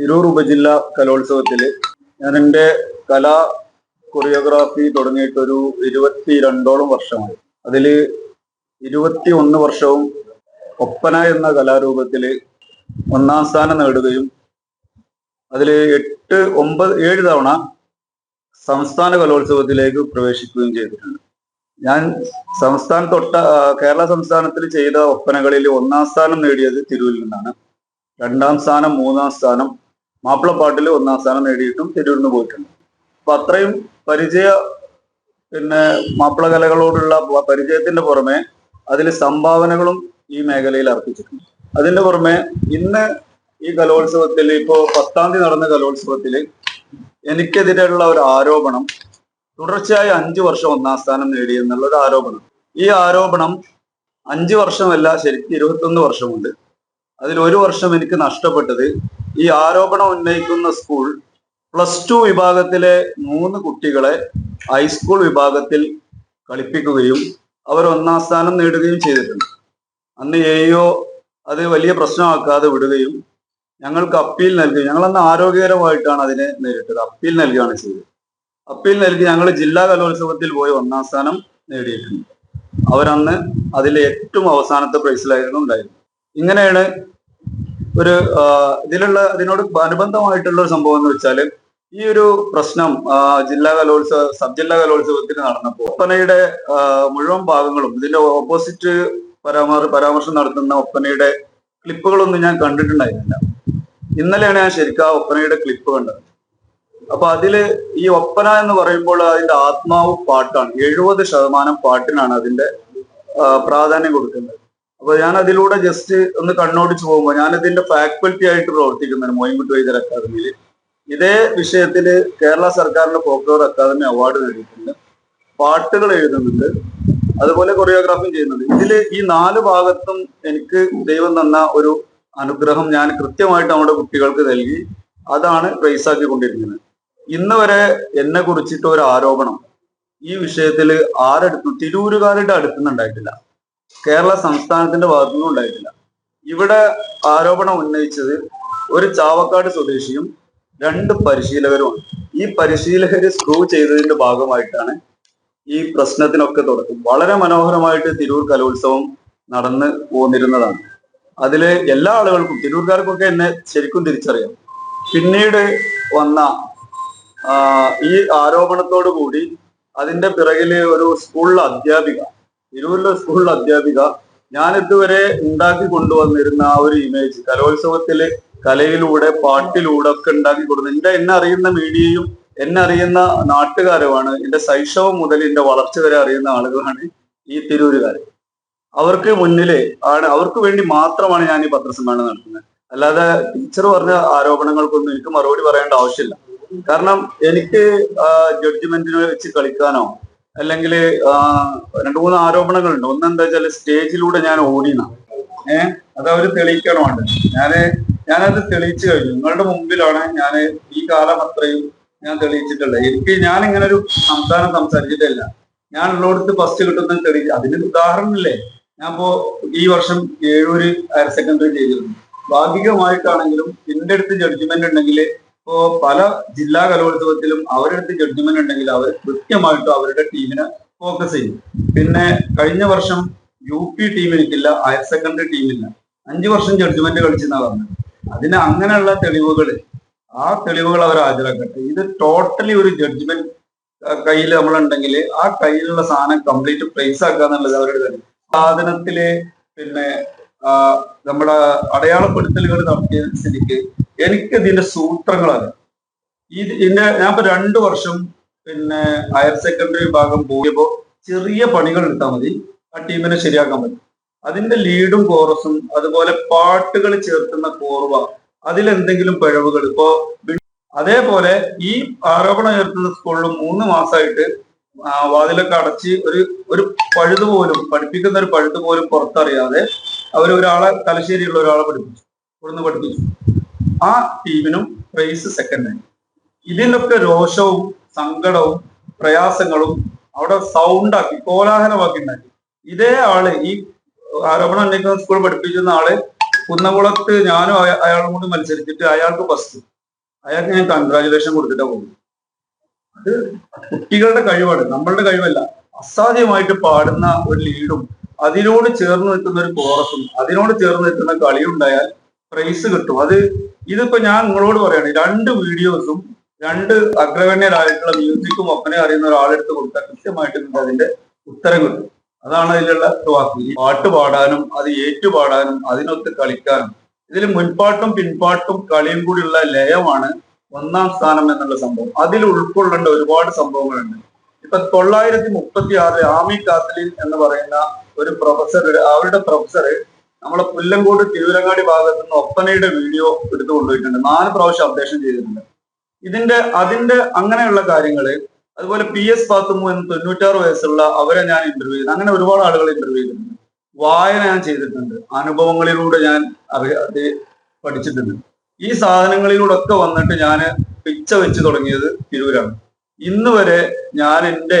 തിരൂർ ഉപജില്ല കലോത്സവത്തിൽ ഞാൻ എന്റെ കലാ കൊറിയോഗ്രാഫി തുടങ്ങിയിട്ടൊരു ഇരുപത്തി രണ്ടോളം വർഷമായി. അതിൽ ഇരുപത്തി ഒന്ന് വർഷവും ഒപ്പന എന്ന കലാരൂപത്തിൽ ഒന്നാം സ്ഥാനം നേടുകയും അതിൽ എട്ട് ഒമ്പത് ഏഴ് തവണ സംസ്ഥാന കലോത്സവത്തിലേക്ക് പ്രവേശിക്കുകയും ചെയ്തിട്ടുണ്ട്. ഞാൻ സംസ്ഥാനത്തൊട്ട തൊട്ട കേരള സംസ്ഥാനത്തിൽ ചെയ്ത ഒപ്പനകളിൽ ഒന്നാം സ്ഥാനം നേടിയത് തിരൂരിൽ നിന്നാണ്. രണ്ടാം സ്ഥാനം മൂന്നാം സ്ഥാനം മാപ്പിളപ്പാട്ടിൽ ഒന്നാം സ്ഥാനം നേടിയിട്ടും തിരൂരിന് പോയിട്ടുണ്ട്. അപ്പൊ അത്രയും പരിചയ പിന്നെ മാപ്പിള കലകളോടുള്ള പരിചയത്തിന്റെ പുറമെ അതിൽ സംഭാവനകളും ഈ മേഖലയിൽ അർപ്പിച്ചിട്ടുണ്ട്. അതിന്റെ പുറമെ ഇന്ന് ഈ കലോത്സവത്തിൽ ഇപ്പോ പത്താം തീയതി നടന്ന കലോത്സവത്തിൽ എനിക്കെതിരെയുള്ള ഒരു ആരോപണം തുടർച്ചയായി അഞ്ചു വർഷം ഒന്നാം സ്ഥാനം നേടി എന്നുള്ള ഒരു ആരോപണം. ഈ ആരോപണം അഞ്ചു വർഷമല്ല ശരിക്കും ഇരുപത്തൊന്ന് വർഷമുണ്ട്. അതിൽ ഒരു വർഷം എനിക്ക് നഷ്ടപ്പെട്ടത് ഈ ആരോപണം ഉന്നയിക്കുന്ന സ്കൂൾ പ്ലസ് ടു വിഭാഗത്തിലെ മൂന്ന് കുട്ടികളെ ഹൈസ്കൂൾ വിഭാഗത്തിൽ കളിപ്പിക്കുകയും അവർ ഒന്നാം സ്ഥാനം നേടുകയും ചെയ്തിട്ടുണ്ട്. അന്ന് എയോ അത് വലിയ പ്രശ്നമാക്കാതെ വിടുകയും ഞങ്ങൾക്ക് അപ്പീൽ നൽകി ഞങ്ങളന്ന് ആരോഗ്യകരമായിട്ടാണ് അതിനെ നേരിട്ടത്. അപ്പീൽ നൽകുകയാണ് ചെയ്തത്. അപ്പീൽ നൽകി ഞങ്ങൾ ജില്ലാ കലോത്സവത്തിൽ പോയി ഒന്നാം സ്ഥാനം നേടിയിട്ടുണ്ട്. അവരന്ന് അതിലെ ഏറ്റവും അവസാനത്തെ പ്രൈസിലായിരുന്നു ഉണ്ടായിരുന്നത്. ഇങ്ങനെയാണ് ഒരു ഇതിലുള്ള ഇതിനോട് അനുബന്ധമായിട്ടുള്ള ഒരു സംഭവം എന്ന് വെച്ചാൽ ഈ ഒരു പ്രശ്നം ജില്ലാ കലോത്സവ സബ് ജില്ലാ കലോത്സവത്തിന് നടന്നപ്പോൾ ഒപ്പനയുടെ മുഴുവൻ ഭാഗങ്ങളും ഇതിന്റെ ഓപ്പോസിറ്റ് പരാമർ പരാമർശം നടത്തുന്ന ഒപ്പനയുടെ ക്ലിപ്പുകളൊന്നും ഞാൻ കണ്ടിട്ടുണ്ടായിരുന്നില്ല. ഇന്നലെയാണ് ഞാൻ ശരിക്കും ആ ഒപ്പനയുടെ ക്ലിപ്പ് കണ്ടത്. അപ്പൊ അതിൽ ഈ ഒപ്പന എന്ന് പറയുമ്പോൾ അതിന്റെ ആത്മാവ് പാട്ടാണ്. എഴുപത് ശതമാനം പാട്ടിനാണ് അതിന്റെ പ്രാധാന്യം കൊടുക്കുന്നത്. അപ്പൊ ഞാൻ അതിലൂടെ ജസ്റ്റ് ഒന്ന് കണ്ണോടിച്ച് പോകുമ്പോൾ ഞാൻ ഇതിന്റെ ഫാക്കൽറ്റി ആയിട്ട് പ്രവർത്തിക്കുന്നതാണ് മോയിൻകുട്ടി വൈദ്യർ അക്കാദമിയിൽ ഇതേ വിഷയത്തിൽ കേരള സർക്കാരിന്റെ ഫോക്ലോർ അക്കാദമി അവാർഡ് നേടിയിട്ടുണ്ട്. പാട്ടുകൾ എഴുതുന്നുണ്ട്. അതുപോലെ കൊറിയോഗ്രാഫിയും ചെയ്യുന്നുണ്ട്. ഇതിൽ ഈ നാല് ഭാഗത്തും എനിക്ക് ദൈവം തന്ന ഒരു അനുഗ്രഹം ഞാൻ കൃത്യമായിട്ട് നമ്മുടെ കുട്ടികൾക്ക് നൽകി. അതാണ് പ്രൈസാക്കി കൊണ്ടിരിക്കുന്നത് ഇന്ന് വരെ എന്നെ കുറിച്ചിട്ട് ഒരു ആരോപണം. ഈ വിഷയത്തിൽ ആരെടുത്തും? തിരൂരുകാരുടെ അടുത്തുനിന്ന് ഉണ്ടായിട്ടില്ല കേരള സംസ്ഥാനത്തിന്റെ ഭാഗത്തുനിന്നും ഉണ്ടായിട്ടില്ല. ഇവിടെ ആരോപണം ഉന്നയിച്ചത് ഒരു ചാവക്കാട് സ്വദേശിയും രണ്ട് പരിശീലകരുമാണ്. ഈ പരിശീലകര് സ്ക്രൂ ചെയ്തതിന്റെ ഭാഗമായിട്ടാണ് ഈ പ്രശ്നത്തിനൊക്കെ തുടക്കം. വളരെ മനോഹരമായിട്ട് തിരൂർ കലോത്സവം നടന്ന് പോന്നിരുന്നതാണ്. അതിലെ എല്ലാ ആളുകൾക്കും തിരൂർക്കാർക്കൊക്കെ എന്നെ ശരിക്കും തിരിച്ചറിയാം. പിന്നീട് വന്ന ഈ ആരോപണത്തോടു കൂടി അതിന്റെ പിറകിൽ ഒരു സ്കൂളിലെ അധ്യാപിക തിരൂരിലെ സ്കൂൾ അധ്യാപിക ഞാൻ ഉണ്ടാക്കി കൊണ്ടുവന്നിരുന്ന ആ ഒരു ഇമേജ് കലോത്സവത്തിൽ കലയിലൂടെ പാട്ടിലൂടെ ഒക്കെ ഉണ്ടാക്കി കൊടുക്കുന്നത് എന്റെ എന്നെ അറിയുന്ന മീഡിയയും എന്നെ അറിയുന്ന നാട്ടുകാരുമാണ്. എന്റെ ശൈശവം മുതൽ എന്റെ വളർച്ച വരെ അറിയുന്ന ആളുകളാണ് ഈ തിരൂരുകാർ. അവർക്ക് മുന്നിൽ ആണ് അവർക്ക് വേണ്ടി മാത്രമാണ് ഞാൻ ഈ പത്രസമ്മേളനം നടത്തുന്നത്. അല്ലാതെ ടീച്ചർ പറഞ്ഞ ആരോപണങ്ങൾക്കൊന്നും എനിക്ക് മറുപടി പറയേണ്ട ആവശ്യമില്ല. കാരണം എനിക്ക് ജഡ്ജ്മെന്റിനെ വെച്ച് കളിക്കാനോ അല്ലെങ്കിൽ രണ്ടു മൂന്ന് ആരോപണങ്ങളുണ്ട്. ഒന്നെന്താ വെച്ചാൽ സ്റ്റേജിലൂടെ ഞാൻ ഓടിന ഏഹ് അത് അവർ തെളിയിക്കണമുണ്ട് ഞാൻ ഞാനത് തെളിയിച്ചു കഴിഞ്ഞു. നിങ്ങളുടെ മുമ്പിലാണ് ഞാൻ ഈ കാലം അത്രയും ഞാൻ തെളിയിച്ചിട്ടുള്ളത്. എനിക്ക് ഞാൻ ഇങ്ങനെ ഒരു സംസ്ഥാനം സംസാരിച്ചിട്ടില്ല ഞാൻ ഉള്ളോടത്ത് ഫസ്റ്റ് കിട്ടുന്ന തെളിയിച്ചു അതിന് ഉദാഹരണമില്ലേ ഞാൻ ഇപ്പോ ഈ വർഷം ഏഴൂര് ഹയർ സെക്കൻഡറി ചെയ്തിരുന്നു. ഭാഗികമായിട്ടാണെങ്കിലും എന്റെ അടുത്ത് ജഡ്ജ്മെന്റ് ഉണ്ടെങ്കിൽ ഇപ്പോ പല ജില്ലാ കലോത്സവത്തിലും അവരെടുത്ത് ജഡ്ജ്മെന്റ് ഉണ്ടെങ്കിൽ അവർ കൃത്യമായിട്ടും അവരുടെ ടീമിനെ ഫോക്കസ് ചെയ്യും. പിന്നെ കഴിഞ്ഞ വർഷം യു പി ടീം എനിക്കില്ല ഹയർ സെക്കൻഡറി ടീമില്ല അഞ്ചു വർഷം ജഡ്ജ്മെന്റ് കളിച്ചെന്നാ പറഞ്ഞത്. അതിന് അങ്ങനെയുള്ള തെളിവുകൾ ആ തെളിവുകൾ അവർ ഹാജരാക്കട്ടെ. ഇത് ടോട്ടലി ഒരു ജഡ്ജ്മെന്റ് കയ്യിൽ നമ്മളുണ്ടെങ്കിൽ ആ കയ്യിലുള്ള സാധനം കംപ്ലീറ്റ് പ്ലേസ് ആക്കുക എന്നുള്ളത് അവരുടെ കാര്യം. സാധനത്തിൽ പിന്നെ നമ്മുടെ അടയാളപ്പെടുത്തലുകൾ നടത്തിയ സ്ഥിതിക്ക് എനിക്ക് ഇതിന്റെ സൂത്രങ്ങളാണ്. ഈ ഇതിന്റെ ഞാൻ ഇപ്പൊ രണ്ടു വർഷം പിന്നെ ഹയർ സെക്കൻഡറി വിഭാഗം പോയപ്പോ ചെറിയ പണികൾ എടുത്താൽ മതി. ആ ടീമിനെ ശരിയാക്കാൻ പറ്റും. അതിന്റെ ലീഡും കോറസും അതുപോലെ പാട്ടുകൾ ചേർക്കുന്ന കോർവ അതിലെന്തെങ്കിലും പിഴവുകൾ. ഇപ്പോ അതേപോലെ ഈ ആരോപണം ഉയർത്തുന്ന സ്കൂളിൽ മൂന്ന് മാസമായിട്ട് വാതിലൊക്കെ അടച്ച് ഒരു ഒരു പഴുത് പോലും പഠിപ്പിക്കുന്ന ഒരു പഴുത് പോലും പുറത്തറിയാതെ അവർ ഒരാളെ തലശ്ശേരിയുള്ള ഒരാളെ പഠിപ്പിച്ചു. ഇവിടുന്ന് പഠിപ്പിച്ചു. ആ ടീമിനും പ്രൈസ് സെക്കൻഡായി ഇതിനൊക്കെ രോഷവും സങ്കടവും പ്രയാസങ്ങളും അവിടെ സൗണ്ടാക്കി കോലാഹലമാക്കി ഉണ്ടാക്കി ഇതേ ആൾ ഈ ആരോപണം ഉന്നയിക്കുന്ന സ്കൂൾ പഠിപ്പിക്കുന്ന ആൾ കുന്നംകുളത്ത് ഞാനും അയ- അയാളും കൂടി മത്സരിച്ചിട്ട് അയാൾക്ക് ഫസ്റ്റ് അയാൾക്ക് ഞാൻ കൺഗ്രാചുലേഷൻ കൊടുത്തിട്ടാ പോകും അത് കുട്ടികളുടെ കഴിവാണ്. നമ്മളുടെ കഴിവല്ല. അസാധ്യമായിട്ട് പാടുന്ന ഒരു ലീഡും അതിനോട് ചേർന്ന് നിൽക്കുന്ന ഒരു കോറസും അതിനോട് ചേർന്ന് നിൽക്കുന്ന കളിയും ഉണ്ടായാൽ പ്രൈസ് കിട്ടും. അത് ഇതിപ്പോ ഞാൻ നിങ്ങളോട് പറയാണ് രണ്ട് വീഡിയോസും രണ്ട് അഗ്രഗണ്യരായിട്ടുള്ള മ്യൂസിക്കും ഒപ്പനെ അറിയുന്ന ഒരാളെടുത്ത് കൊടുത്താൽ കൃത്യമായിട്ട് നിങ്ങൾക്ക് അതിന്റെ ഉത്തരം കിട്ടും. അതാണ് അതിലുള്ള വാക്ക് പാട്ട് പാടാനും അത് ഏറ്റുപാടാനും അതിനൊത്ത് കളിക്കാനും. ഇതിൽ മുൻപാട്ടും പിൻപാട്ടും കളിയും കൂടിയുള്ള ലയമാണ് ഒന്നാം സ്ഥാനം എന്നുള്ള സംഭവം. അതിൽ ഉൾക്കൊള്ളേണ്ട ഒരുപാട് സംഭവങ്ങളുണ്ട്. ഇപ്പൊ തൊള്ളായിരത്തി മുപ്പത്തി ആറിൽ ആമി കാത്തലിൻ എന്ന് പറയുന്ന ഒരു പ്രൊഫസർ അവരുടെ പ്രൊഫസർ നമ്മളെ പുല്ലങ്കോട് തിരുവരങ്ങാടി ഭാഗത്ത് നിന്ന് ഒപ്പനയുടെ വീഡിയോ എടുത്തു കൊണ്ടുപോയിട്ടുണ്ട്. നാല് പ്രാവശ്യം അപ്ഡേഷൻ ചെയ്തിട്ടുണ്ട്. ഇതിന്റെ അതിന്റെ അങ്ങനെയുള്ള കാര്യങ്ങൾ അതുപോലെ പി എസ് പാത്തുമു എന്ന് തൊണ്ണൂറ്റാറ് വയസ്സുള്ള അവരെ ഞാൻ ഇന്റർവ്യൂ ചെയ്തു. അങ്ങനെ ഒരുപാട് ആളുകൾ ഇന്റർവ്യൂ ചെയ്തിട്ടുണ്ട്. വായന ഞാൻ ചെയ്തിട്ടുണ്ട്. അനുഭവങ്ങളിലൂടെ ഞാൻ അത് പഠിച്ചിട്ടുണ്ട്. ഈ സാധനങ്ങളിലൂടെ ഒക്കെ വന്നിട്ട് ഞാൻ പിച്ച വെച്ച് തുടങ്ങിയത് തിരൂരാണ്. ഇന്ന് വരെ ഞാൻ എന്റെ